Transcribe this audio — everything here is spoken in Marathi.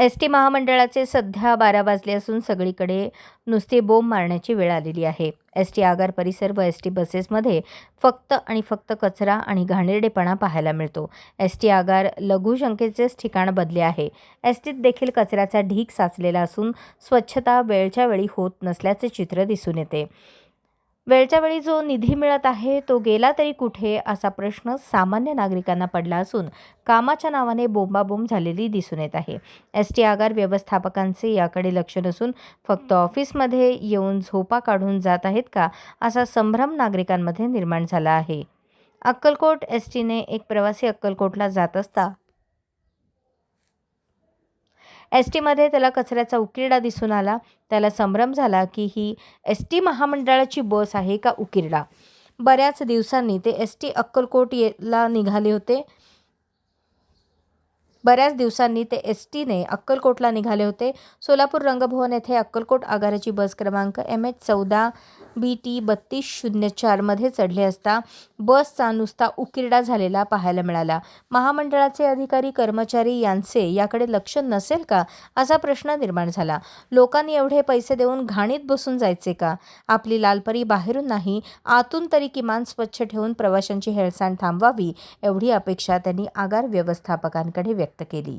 एस टी महामंडळाचे सध्या बारा वाजले असून सगळीकडे नुसती बोंब मारण्याची वेळ आलेली आहे. एस टी आगार परिसर व एस टी बसेसमध्ये फक्त आणि फक्त कचरा आणि घाणेरडेपणा पाहायला मिळतो. एस टी आगार लघुशंकेचेच ठिकाण बदले आहे. एस टीत देखील कचऱ्याचा ढीग साचलेला असून स्वच्छता वेळच्या वेळी होत नसल्याचे चित्र दिसून येते. वेळच्या वेळी जो निधी मिळत आहे तो गेला तरी कुठे असा प्रश्न सामान्य नागरिकांना पडला असून कामाच्या नावाने बोंबाबोंब झालेली दिसून येत आहे. एस टी आगार व्यवस्थापकांचे याकडे लक्ष नसून फक्त ऑफिसमध्ये येऊन झोपा काढून जात आहेत का असा संभ्रम नागरिकांमध्ये निर्माण झाला आहे. अक्कलकोट एस टीने एक प्रवासी अक्कलकोटला जात असता एस टीमध्ये त्याला कचऱ्याचा उकिरडा दिसून आला. त्याला संभ्रम झाला की ही एस टी महामंडळाची बस आहे का उकिरडा? बऱ्याच दिवसांनी ते एस टी अक्कलकोट येला निघाले होते. बऱ्याच दिवसांनी ते एस टीने अक्कलकोटला निघाले होते. सोलापूर रंगभवन येथे अक्कलकोट आगाराची बस क्रमांक एम एच चौदा बी टी बत्तीस शून्य चारमध्ये चढले असता बसचा नुसता उकिरडा झालेला पाहायला मिळाला. महामंडळाचे अधिकारी कर्मचारी यांचे याकडे लक्ष नसेल का? असा प्रश्न निर्माण झाला. लोकांनी एवढे पैसे देऊन घाणीत बसून जायचे का? आपली लालपरी बाहेरून नाही आतून तरी किमान स्वच्छ ठेवून प्रवाशांची हेळसांड थांबवावी एवढी अपेक्षा त्यांनी आगार व्यवस्थापकांकडे व्यक्त केली.